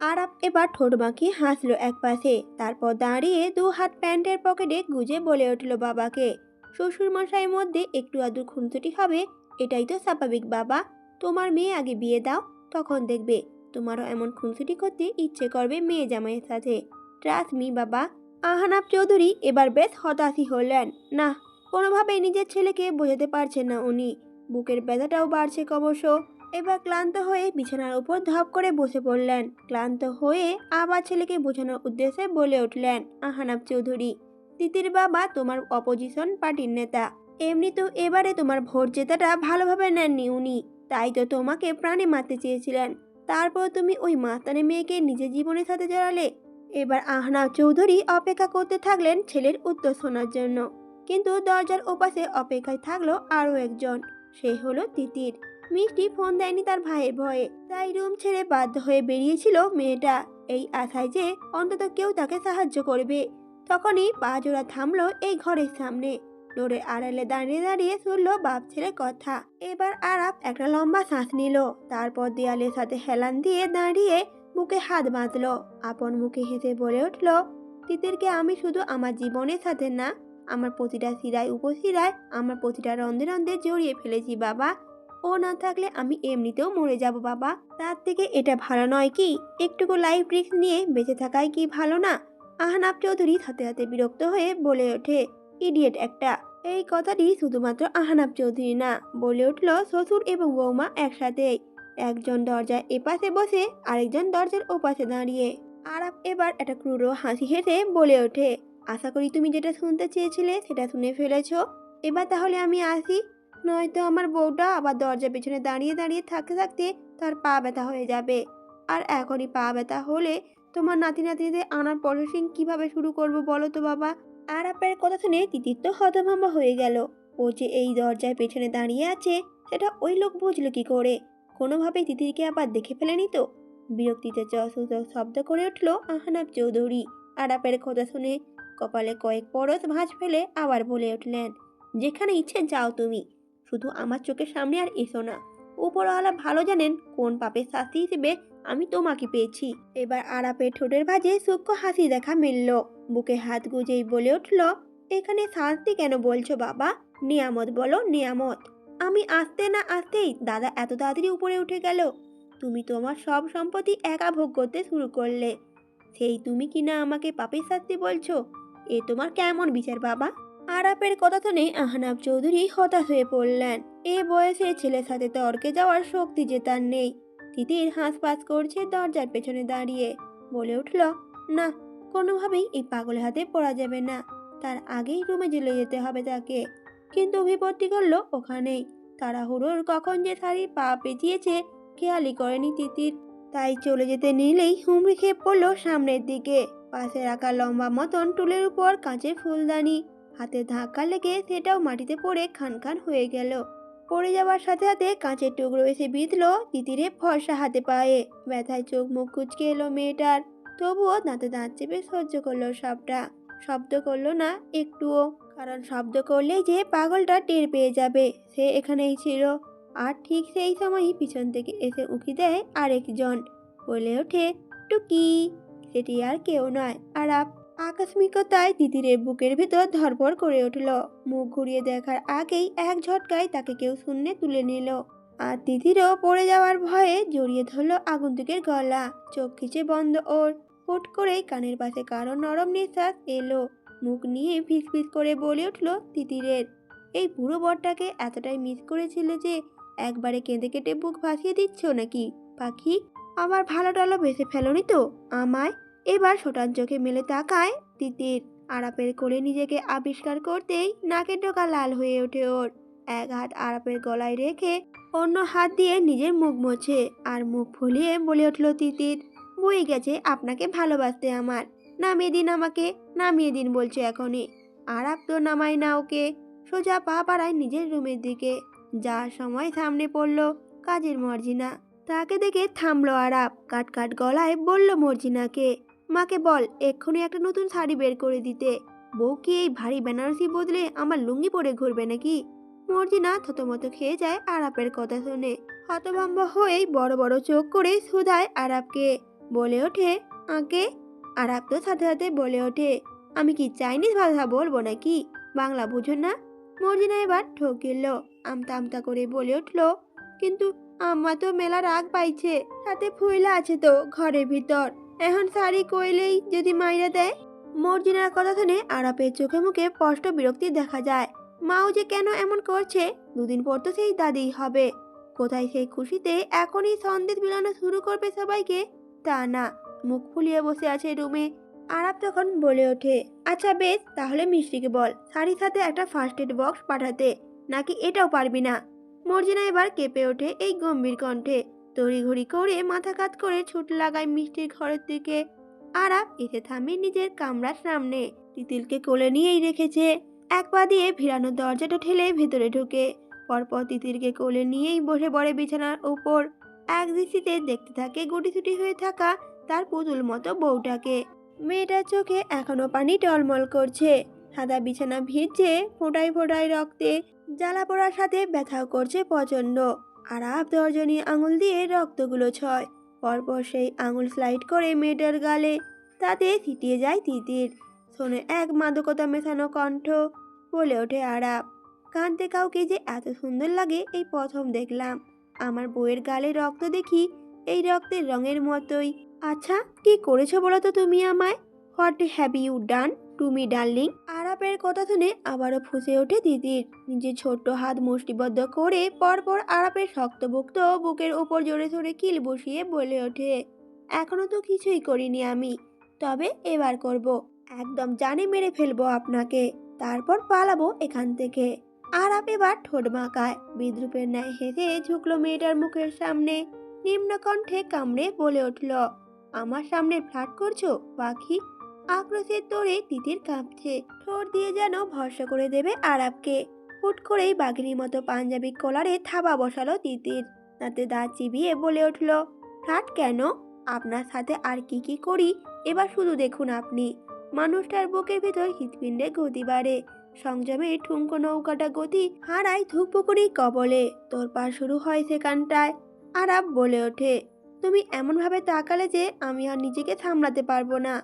আরাপ এবার ঠোঁট বাঁকিয়ে হাসলো এক পাশে। তারপর দাঁড়িয়ে দু হাত প্যান্টের পকেটে গুজে বলে উঠল বাবাকে শ্বশুর মশাইয়ের মধ্যে একটু আদর খুনসুটি হবে, এটাই তো স্বাভাবিক বাবা। তোমার মেয়ে আগে বিয়ে দাও, তখন দেখবে তোমারও এমন খুনসুটি করতে ইচ্ছে করবে মেয়ে জামাইয়ের সাথে। ট্রাস্ট মি বাবা। আহানাব চৌধুরী এবার বেশ হতাশই হলেন। না, কোনোভাবেই নিজের ছেলেকে বোঝাতে পারছেন না উনি। বুকের ব্যথাটাও বাড়ছে ক্রমশ এবার ক্লান্ত হয়ে বিছানার উপর ধপ করে বসে পড়লেন। ক্লান্ত হয়ে আবার ছেলেকে বোঝানোর উদ্দেশ্যে বলে উঠলেন, আহানাব চৌধুরী, তিতির বাবা তোমার অপোজিশন পার্টির নেতা। এমনি তো এবারে তোমার ভোট জেতাটা ভালোভাবে নেননি উনি, তাই তো তোমাকে প্রাণে মারতে চেয়েছিলেন। তারপর তুমি ওই মাস্তানে মেয়েকে নিজের জীবনের সাথে জড়ালে। এবার আহনাব চৌধুরী অপেক্ষা করতে থাকলেন ছেলের উত্তর শোনার জন্য। কিন্তু দরজার ওপাশে অপেক্ষায় থাকল আরও একজন, সে হলো তিতির। মিষ্টি ফোন দেয়নি তার ভাইয়ের ভয়ে। তাই রুম ছেড়ে বাধ্য হয়ে বেরিয়েছিল মেয়েটা। এই আশায় যে অন্তত কেউ তাকে সাহায্য করবে। তখনই পা জোড়া থামলো এই ঘরের সামনে। ডোরের আড়ালে দাঁড়িয়ে দাঁড়িয়ে শুনলো বাপ ছেলে কথা। এবার আরাপ একটা লম্বা শ্বাস নিল। তারপর দেয়ালের সাথে হেলান দিয়ে দাঁড়িয়ে মুখে হাত বাঁধলো। আপন মুখে হেসে বলে উঠল, তিতিরকে আমি শুধু আমার জীবনের সাথে না, আমার প্রতিটা শিরায় উপশিরায়, আমার প্রতিটা রন্ধে রন্ধে জড়িয়ে ফেলেছি বাবা। ও না থাকলে আমি এমনিতেও মরে যাব, বাবা। তার থেকে এটা ভালো নয় কি? একটুকু লাইফ রিস্ক নিয়ে বেঁচে থাকাই কি ভালো না? আহনাব চৌধুরী হাতে হাতে বিরক্ত হয়ে বলে ওঠে ইডিয়েট একটা। এই কথাটি শুধুমাত্র আহনাব চৌধুরী না, বলে উঠল শ্বশুর এবং বৌমা একসাথে। একজন দরজার এপাশে বসে, আরেকজন দরজার ওপাশে দাঁড়িয়ে। আরাপ এবার একটা ক্রুড়ো হাসি হেসে বলে ওঠে, আশা করি তুমি যেটা শুনতে চেয়েছিলে সেটা শুনে ফেলেছ। এবার তাহলে আমি আসি। নয়তো আমার বউটা আবার দরজার পেছনে দাঁড়িয়ে দাঁড়িয়ে থাকতে থাকতে তার পা ব্যথা হয়ে যাবে। আর এখনই পা ব্যথা হলে তোমার নাতি নাতিদের আনার প্রসেসিং কীভাবে শুরু করব বলো তো বাবা? আরাপের কথা শুনে তিতির তো হতভম্ব হয়ে গেল। ও যে এই দরজার পেছনে দাঁড়িয়ে আছে, সেটা ওই লোক বুঝলো কি করে? কোনোভাবেই তিতিরকে আবার দেখে ফেলেনি তো? বিরক্তিতে চসুত শব্দ করে উঠল আহনাব চৌধুরী। আরাপের কথা শুনে কপালে কয়েক পরশ ভাঁজ ফেলে আবার বলে উঠলেন, যেখানে ইচ্ছে যাও তুমি। শুধু আমার চোখের সামনে আর এসো না। উপরওয়ালা ভালো জানেন কোন পাপের শাস্তি হিসেবে আমি তোমাকে পেয়েছি। এবার আরাপের ঠোঁটের ভাজে সূক্ষ্ম হাসি দেখা মিলল। বুকে হাত গুজেই বলে উঠল, এখানে শাস্তি কেন বলছো বাবা? নিয়ামত বলো, নিয়ামত। আমি আসতে না আসতেই দাদা এত তাড়াতাড়ি উপরে উঠে গেল। তুমি তোমার সব সম্পত্তি একা ভোগ করতে শুরু করলে। সেই তুমি কিনা আমাকে পাপের শাস্তি বলছো? এ তোমার কেমন বিচার বাবা? আরাপের কথা শুনে আহনাব চৌধুরী হতাশ হয়ে পড়লেন। এ বয়সে ছেলের সাথে তর্কে যাওয়ার শক্তি যে তার নেই। তিতির হাঁসপাস করছে দরজার পেছনে দাঁড়িয়ে। বলে উঠল, না, কোনোভাবেই এই পাগলের হাতে পড়া যাবে না। তার আগেই রুমে চলে যেতে হবে তাকে। কিন্তু বিপত্তি করল, ওখানেই। তাড়াহুড়োর কখন যে শাড়ি পা পেঁচিয়েছে খেয়ালি করেনি তিতির। তাই চলে যেতে নিলেই হুমড়ি খেয়ে পড়ল সামনের দিকে। পাশে রাখা লম্বা মতন টুলের উপর কাঁচের ফুলদানি। হাতে ধাক্কা লেগে সেটাও মাটিতে পড়ে খান খান হয়ে গেল। পড়ে যাওয়ার সাথে সাথে কাঁচের টুকরো এসে বিঁধল তিতিরে ফর্সা হাতে পায়ে। ব্যথায় চোখ মুখ কুচকে এলো মেয়েটার। তবুও দাঁতে দাঁত চেপে সহ্য করল সবটা শব্দ করল না, একটুও। কারণ শব্দ করলেই যে পাগলটা টের পেয়ে যাবে, সে এখানেই ছিল। আর ঠিক সেই সময়ই পিছন থেকে এসে উঁকি দেয় আরেকজন। বলে ওঠে, টুকি, সেটি আর কেউ নয় আর আপ আকস্মিকতায় তিতিরের বুকের ভেতর ধরপড় করে উঠল। মুখ ঘুরিয়ে দেখার আগেই এক ঝটকায় তাকে কেউ শূন্যে তুলে নিল। আর তিতিরও পড়ে যাওয়ার ভয়ে জড়িয়ে ধরল আগন্তুকের গলা। চোখ খিচে বন্ধ ওর। হুট করেই কানের পাশে কারও নরম নিঃশ্বাস এলো। মুখ নিয়ে ফিসফিস করে বলে উঠল তিতিরের এই বুড়ো বরটাকে এতটাই মিস করেছিলে যে একবারে কেঁদে কেটে বুক ভাসিয়ে দিচ্ছ নাকি? পাখি আবার ভালো টালো বেঁচে ফেলোনি তো। আমায় এবার সোটার চোখে মেলে তাকায় তিতির। আরাপের কোলে নিজেকে আবিষ্কার করতেই নাকের ডোকা লাল হয়ে ওঠে ওর। এক হাত আরাপের গলায় রেখে অন্য হাত দিয়ে নিজের মুখ মোছে আর মুখ ফুলিয়ে বলে উঠল, তিতির, বই গেছে, আপনাকে ভালোবাসতে আমার। নামিয়ে দিন আমাকে, নামিয়ে দিন, বলছে এখনই। আরাপ তো নামায় না ওকে। সোজা পা পাড়ায় নিজের রুমের দিকে। যা সময় সামনে পড়ল কাজের মর্জিনা। তাকে দেখে থামলো আরাপ। কাট কাট গলায় বলল মর্জিনাকে মাকে বল, এক্ষুনি একটা নতুন শাড়ি বের করে দিতে। বউ কি এই ভারী বেনারসি বদলে আমার লুঙ্গি পরে ঘুরবে নাকি? মর্জিনা থতমত খেয়ে যায় আরাপের কথা শুনে। হতভম্ব হয়েই বড় বড় চোখ করে সুধায় আরাপকে। বলে ওঠে, আঁকে? আরাপ তো সাথে সাথে বলে ওঠে, আমি কি চাইনিজ ভাষা বলব নাকি? বাংলা বুঝো না? মর্জিনা এবার ঠকিল আমতা আমতা করে বলে উঠল, কিন্তু আম্মা তো মেলা রাগ পাইছে, সাথে ফুইলা আছে তো ঘরের ভিতর। এখন শাড়ি কইলেই যদি মাইরা দেয়, মর্জিনার কথা শুনে আরাপের চোখে মুখে স্পষ্ট বিরক্তি দেখা যায়। মাও যে কেন এমন করছে, দুদিন পর তো সেই দাদি হবে। কোথায় সেই খুশিতে এখনই সন্দেশ বিলানো শুরু করবে সবাইকে, তা না, মুখ ফুলিয়ে বসে আছে রুমে। আরাপ তখন বলে ওঠে আচ্ছা বেশ, তাহলে মিষ্টিকে বল, শাড়ির সাথে একটা ফার্স্ট এড বক্স পাঠাতে, নাকি এটাও পারবি না? মর্জিনা এবার কেঁপে ওঠে এই গম্ভীর কণ্ঠে। তড়িঘড়ি করে মাথা কাত করে ছুট লাগায় মিষ্টির ঘরের দিকে। আরাপ এসে থামে নিজের কামরার সামনে। তিতিলকে কোলে নিয়েই রেখেছে। এক পা দিয়ে ভিড়ানো দরজাটা ঠেলে ভেতরে ঢুকে। পরপর তিতিরকে কোলে নিয়েই বসে পড়ে বিছানার ওপর। এক দৃষ্টিতে দেখতে থাকে গুটিসুটি হয়ে থাকা তার পুতুল মতো বউটাকে। মেয়েটার চোখে এখনও পানি টলমল করছে। সাদা বিছানা ভিজছে ফোঁটায় ফোঁটায় রক্তে। জ্বালা পড়ার সাথে ব্যথাও করছে প্রচণ্ড। আর আপ আঙুল দিয়ে রক্তগুলো ছয়। পরপর সেই আঙুল স্লাইড করে মেয়েটার গালে। তাতে ছিটিয়ে যায় তিতির শোনে এক মাদকতা মেশানো কণ্ঠ। বলে ওঠে আরাপ কাঁদতে কাউকে যে এত সুন্দর লাগে, এই প্রথম দেখলাম। আমার বইয়ের গালে রক্ত দেখি, এই রক্তের রঙের মতোই। আচ্ছা কি করেছ বলো তো তুমি আমায়? What have you done? To me darling আরাপের কথা শুনে আবারও ফুসে ওঠে দিদির। নিজের ছোট্ট হাত মুষ্টিবদ্ধ করে পরপর আরাপের শক্তভুক্ত বুকের উপর জোরে জোরে কিল বসিয়ে বলে ওঠে, এখনও তো কিছুই করিনি আমি, তবে এবার করব। একদম জানে মেরে ফেলব আপনাকে, তারপর পালাবো এখান থেকে। আরাপ এবার ঠোঁট বাঁকায়, বিদ্রুপের ন্যায় হেসে ঝুঁকলো মেয়েটার মুখের সামনে, নিম্নকণ্ঠে কামড়ে বলে উঠল, আমার সামনে ফ্লাট করছ, পাখি? আক্রোশের তোড়ে তিতির কাঁপছে। ঠোঁট দিয়ে যেন ভরসা করে দেবে আরাবকে। হুট করেই বাঘিনীর মতো পাঞ্জাবি কলারে থাবা বসালো তিতির। তাতে দাঁত চিবিয়ে বলে উঠল ফ্লাট কেন? আপনার সাথে আর কি কি করি? এবার শুধু দেখুন আপনি। মানুষটার বুকের ভেতর হৃৎপিণ্ডে গতি বাড়ে। সংযমে ঠুঙ্কো নৌকাটা গতি হারায় ধুকপুকুরি কবলে। তোর পা শুরু হয় সেখানটায়। আরাব বলে ওঠে, তুমি এমনভাবে তাকালে যে আমি আর নিজেকে সামলাতে পারব না।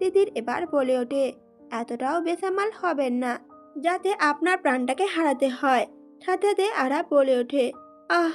দিদির এবার বলে ওঠে, এতটাও বেসামাল হবেন না, যাতে আপনার প্রাণটাকে হারাতে হয়। সাথে সাথে আরাব বলে ওঠে, আহ,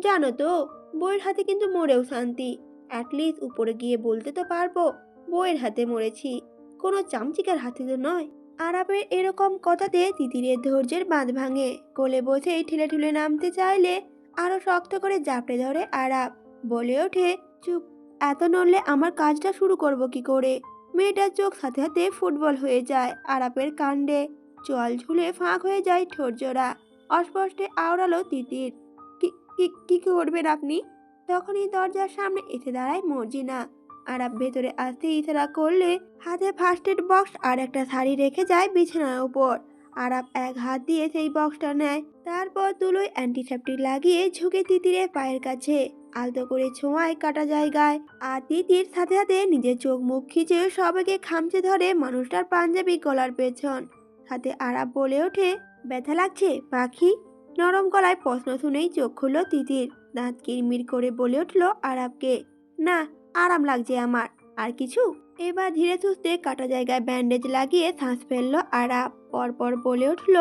জানো তো, বইয়ের হাতে কিন্তু মরেও শান্তি। অ্যাটলিস্ট উপরে গিয়ে বলতে তো পারব, বইয়ের হাতে মরেছি। কোনো চামচিকার হাতে তো নয়। আরাবের এরকম কথাতে তিতিরের ধৈর্যের বাঁধ ভাঙে। কোলে বসেই ঠেলে ঠেলে নামতে চাইলে আরও শক্ত করে জাপটে ধরে আরাব বলে ওঠে, চুপ, এত নড়লে আমার কাজটা শুরু করব কি করে? মেয়েটার চোখ সাথে সাথে ফুটবল হয়ে যায়, আরাপের কাণ্ডে। চল ঝুলে ফাঁক হয়ে যায় ঠোঁট জোড়া। অস্পষ্টে আওড়ালো তিতির। কি- করবেন আপনি? তখনই দরজার সামনে এসে দাঁড়ায় মর্জিনা। আরাপ ভেতরে আসতে ইশারা করলে হাতে ফার্স্ট এড বক্স আর একটা শাড়ি রেখে যায় বিছানার উপর। আরাপ এক হাত দিয়ে সেই বক্সটা নেয়। তারপর তুলোয় অ্যান্টিসেপটিক লাগিয়ে ঝুঁকে তিতিরের পায়ের কাছে। আলতো করে ছোঁয়ায় কাটা জায়গায়। আর তিতির সাথে সাথে নিজের চোখ মুখ খিচে সবাইকে খামচে ধরে মানুষটার পাঞ্জাবি গলার পেছন। সাথে আরাপ বলে ওঠে, ব্যথা লাগছে, পাখি? নরম গলায় প্রশ্ন শুনেই চোখ খুলল তিতির। দাঁত কিরমির করে বলে উঠল আরাবকে না, আরাম লাগছে আমার। আর কিছু? এবার ধীরে সুস্থে কাটা জায়গায় ব্যান্ডেজ লাগিয়ে শ্বাস ফেলল আরাব পরপর বলে উঠল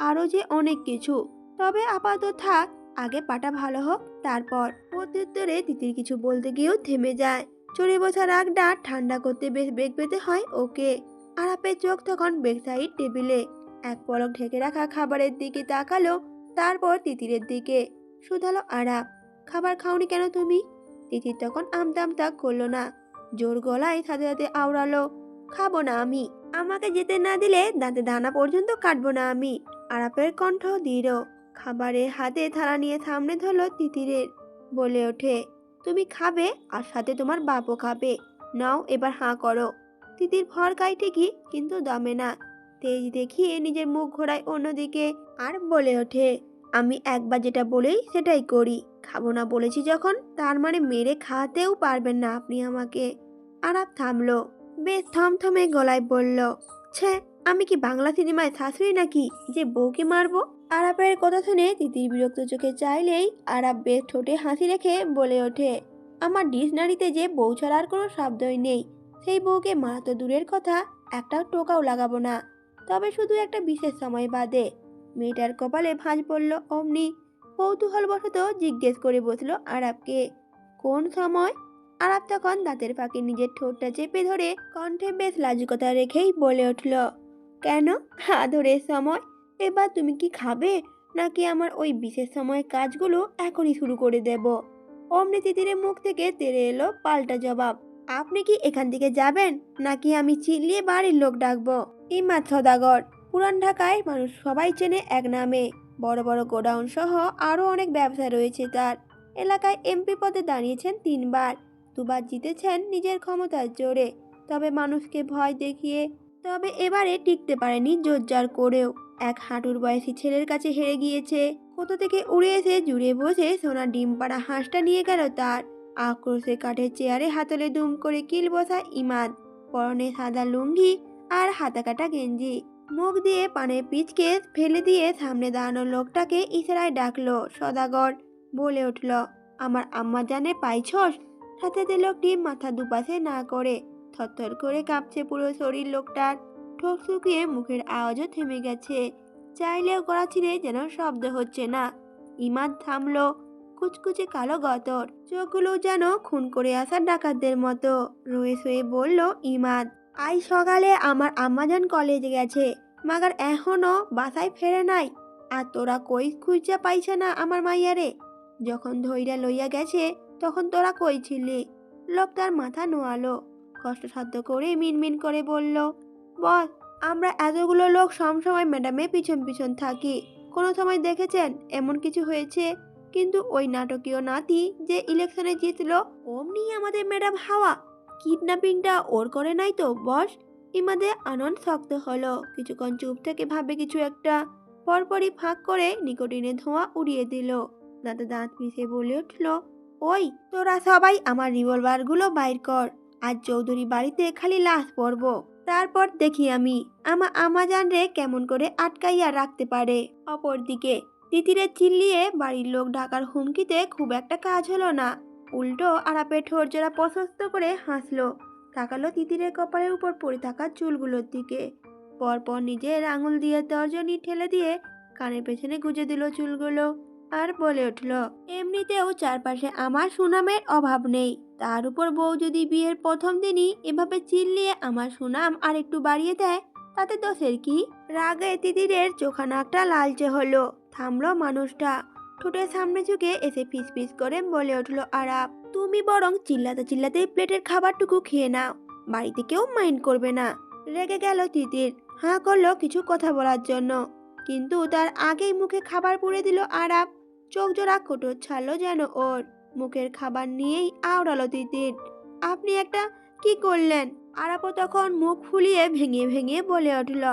আরও যে অনেক কিছু। তবে আপাতত থাক আগে পাটা ভালো হোক, তারপর প্রত্যুত্তরে তিতির কিছু বলতে গিয়েও থেমে যায়। চড়ে বসা রাগটা ঠান্ডা করতে বেশ বেগ পেতে হয় ওকে। আরাপের চোখ তখন বেগ সাইড টেবিলে। এক পলক ঢেকে রাখা খাবারের দিকে তাকালো, তারপর তিতিরের দিকে। শুধালো, আরাপ, খাবার খাওনি কেন তুমি? তিতির তখন আমতা করল না। জোর গলায় সাথে সাথে আওড়ালো, খাব না আমি। আমাকে যেতে না দিলে দাঁতে দানা পর্যন্ত কাটবো না আমি। আরাপের কণ্ঠ দৃঢ়। খাবারের হাতে থালা নিয়ে সামনে ধরলো তিতিরের। বলে ওঠে, তুমি খাবে আর সাথে তোমার বাপও খাবে। নাও এবার হাঁ করো। তিতির ভর খায় ঠিকই, কিন্তু দমে না। তেজ দেখিয়ে নিজের মুখ ঘোরায় অন্যদিকে আর বলে ওঠে, আমি একবার যেটা বলেই সেটাই করি। খাব না বলেছি যখন, তার মানে মেরে খাওয়াতেও পারবেন না আপনি আমাকে। আরাপ থামলো। বেশ থমথমে গলায় বলল, ছে আমি কি বাংলা সিনেমায় শাশুড়ি নাকি যে বউকে মারবো? আরাপের কথা শুনে তিতির বিরক্ত চোখে চাইলেই আরাপ বেশ ঠোঁটে হাসি রেখে বলে ওঠে, আমার ডিকশনারিতে যে বউ ছাড়ার কোনো শব্দই নেই। সেই বউকে মা তো দূরের কথা, একটা টোকাও লাগাবো না। তবে শুধু একটা বিশেষ সময় বাদে। মেয়েটার কপালে ভাঁজ পড়ল অমনি। কৌতূহলবশত জিজ্ঞেস করে বসল আরাবকে কোন সময়? আরাব তখন দাঁতের ফাঁকে নিজের ঠোঁটটা চেপে ধরে কণ্ঠে বেশ লাজুকতা রেখেই বলে উঠল কেন? আদরের সময়? এবার তুমি কি খাবে? নাকি আমার ওই বিশেষ সময় কাজগুলো এখনই শুরু করে দেব? অমনি তিতিরের মুখ থেকে তেরে এলো পাল্টা জবাব। আপনি কি এখান থেকে যাবেন? নাকি আমি চিল্লিয়ে বাড়ির লোক ডাকবো? ইমাদ সদাগর, পুরান ঢাকায় মানুষ সবাই চেনে এক নামে। বড় বড় গোডাউন সহ আরও অনেক ব্যবসা রয়েছে তার। এলাকায় এমপি পদে দাঁড়িয়েছেন তিনবার। দুবার জিতেছেন নিজের ক্ষমতার জোরে। তবে মানুষকে ভয় দেখিয়ে তবে এবারে টিকতে পারেনি জোরজার করেও। এক হাঁটুর বয়সী ছেলের কাছে হেরে গিয়েছে। কোথা থেকে উড়ে এসে জুড়ে বসে সোনার ডিম পাড়া হাঁসটা নিয়ে গেল তার। আক্রোশে কাঠের চেয়ারে হাতলে দুম করে কিল বসা ইমাদ, পরনে সাদা লুঙ্গি আর হাতা কাটা গেঞ্জি। মুখ দিয়ে পানের পিচকে ফেলে দিয়ে সামনে দাঁড়ানো লোকটাকে ইশারায় ডাকলো, সদাগর! বলে উঠল, আমার আম্মা জানে পাইছস? সাথে লোকটি মাথা দুপাশে না করে থরথর করে কাঁপছে পুরো শরীর লোকটার। ঠোঁট শুকিয়ে মুখের আওয়াজও থেমে গেছে। চাইলেও করা ছিঁড়ে যেন শব্দ হচ্ছে না। ইমাদ থামলো। কুচকুচে কালো গতর চোখগুলো যেন খুন করে আসা ডাকাতদের মতো। রয়ে শুয়ে বলল, ইমাদ, আজ সকালে আমার আম্মাজান কলেজে গেছে। মাগার এখনও বাসায় ফেরে নাই। আর তোরা কই খুঁজা পাইছে না আমার মাইয়ারে? যখন ধৈর্য লইয়া গেছে, তখন তোরা কই ছিলি? লোক তার মাথা নোয়ালো। কষ্টসাধ্য করে মিনমিন করে বলল বস আমরা এতগুলো লোক সবসময় ম্যাডামে পিছন পিছন থাকি। কোনো সময় দেখেছেন এমন কিছু হয়েছে? কিন্তু ওই নাটকীয় নাতি যে ইলেকশনে জিতলো, অমনি আমাদের ম্যাডাম হাওয়া। কিডন্যাপিংটা ওর করে নাই তো, বস। ইমাদে আনন্দ শক্ত হলো। কিছুক্ষণ চুপ থেকে ভাবে কিছু একটা। পরপরই ফাঁক করে নিকোটিনে ধোঁয়া উড়িয়ে দিল। দাঁতে দাঁত পিষে বলে উঠল, ওই, তোরা সবাই আমার রিভলভারগুলো বাইর কর। আজ চৌধুরী বাড়িতে খালি লাশ পড়ব। তারপর দেখি আমি, আমা আমাজান রে কেমন করে আটকাইয়া রাখতে পারে। অপরদিকে তিতিরে চিল্লিয়ে বাড়ির লোক ঢাকার হুমকিতে খুব একটা কাজ হলো না। উল্টো আরাপে ঠোঁট জোড়া প্রশস্ত করে হাসলো। তাকালো তিতিরের কপালের উপর পড়ে থাকা চুলগুলোর দিকে। পরপর নিজের আঙুল দিয়ে তর্জনী ঠেলে দিয়ে কানের পেছনে গুজে দিল চুলগুলো। আর বলে উঠল, এমনিতেও চারপাশে আমার সুনামের অভাব নেই। তার উপর বউ যদি বিয়ের প্রথম দিনই এভাবে চিল্লিয়ে আমার সুনাম আর একটু বাড়িয়ে দেয়, তাতে দোষের কি? রাগে তিতিরের চোখা নাকটা লালচে হলো, থামলো মানুষটা। ঠোঁটের সামনে ঝুঁকে এসে ফিস ফিস করে বলে উঠল, আরাপ, তুমি বরং চিল্লাতে চিল্লাতে প্লেটের খাবারটুকু খেয়ে নাও। বাড়িতে কেউ মাইন্ড করবে না। রেগে গেল তিতির, হাঁ করল কিছু কথা বলার জন্য। কিন্তু তার আগেই মুখে খাবার পুড়ে দিল আরাপ। চোখ জোড়া কোটর ছাড়লো যেন ওর। মুখের খাবার নিয়েই আওড়ালো তিতির আপনি একটা কি করলেন? আরাপও তখন মুখ ফুলিয়ে ভেঙে ভেঙে বলে উঠল,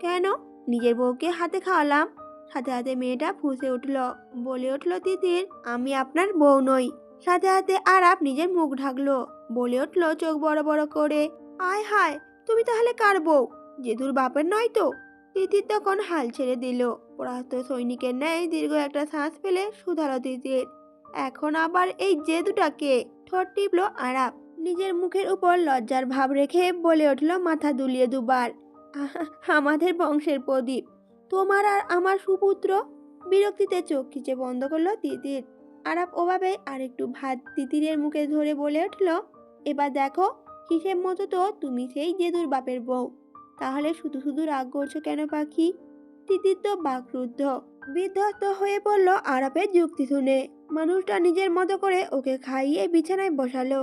কেন? নিজের বউকে হাতে খাওয়ালাম। সাথে হাতে মেয়েটা ফুঁসে উঠল। বলে উঠল তিতির আমি আপনার বউ নই। সাথে সাথে আরাপ নিজের মুখ ঢাকলো। বলে উঠল, চোখ বড় বড় করে। আয় হায়, তুমি তাহলে কার বউ? জেদুর বাপের নয় তো? তিতির তখন হাল ছেড়ে দিল। পরাস্ত সৈনিকের ন্যায় দীর্ঘ একটা শ্বাস ফেলে সুধালো তিতির এখন আবার এই জেদুটাকে ঠোঁট টিপলো আরাপ। নিজের মুখের উপর লজ্জার ভাব রেখে বলে উঠল মাথা দুলিয়ে দুবার আমাদের বংশের প্রদীপ, তোমার আর আমার সুপুত্র? বিরক্তিতে চোখ খিচে বন্ধ করল তিতির। আরাপ ওভাবে আরেকটু ভাত তিতিরের মুখে ধরে বলে উঠল, এবার দেখো, হিসেব মতো তো তুমি সেই জেদুর বাপের বউ। তাহলে শুধু শুধু রাগ করছ কেন পাখি? তো বাকরুদ্ধ। বিধ্বস্ত হয়ে পড়ল আরাপের যুক্তি শুনে। মানুষটা নিজের মতো করে ওকে খাইয়ে বিছানায় বসালো।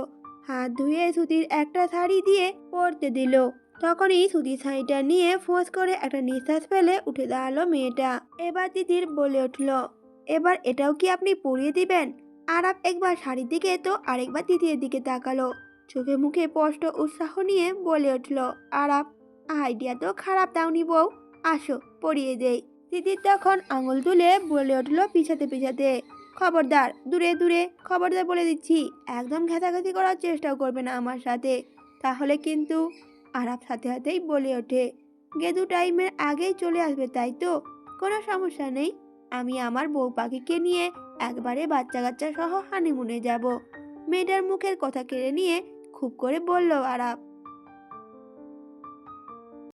হাত ধুয়ে সুতির একটা শাড়ি দিয়ে পরতে দিল। তখনই সুতির শাড়িটা নিয়ে ফোঁস করে একটা নিঃশ্বাস ফেলে উঠে দাঁড়াল মেয়েটা। এবার তিতির বলে উঠল, এবার এটাও কি আপনি পরিয়ে দিবেন? আরাপ একবার শাড়ির দিকে তো আরেকবার তিতিরের দিকে তাকালো। চোখে মুখে স্পষ্ট উৎসাহ নিয়ে বলে উঠল আরাপ আইডিয়া তো খারাপ দাওনি বউ। আসো, পড়িয়ে দেই। তিতির তখন আঙুল তুলে বলে উঠল পিছাতে পিছাতে, খবরদার, দূরে দূরে, খবরদার বলে দিচ্ছি, একদম ঘেঁচাঘেঁচি করার চেষ্টাও করবে না আমার সাথে। তাহলে কিন্তু আরাপ সাথে সাথেই বলে ওঠে, গেদু টাইমের আগেই চলে আসবে, তাই তো? কোনো সমস্যা নেই, আমি আমার বউ পাখিকে নিয়ে একবারে বাচ্চা কাচ্চা সহ হানিমুনে যাব। মেয়েটার মুখের কথা কেড়ে নিয়ে খুব করে বলল আরাপ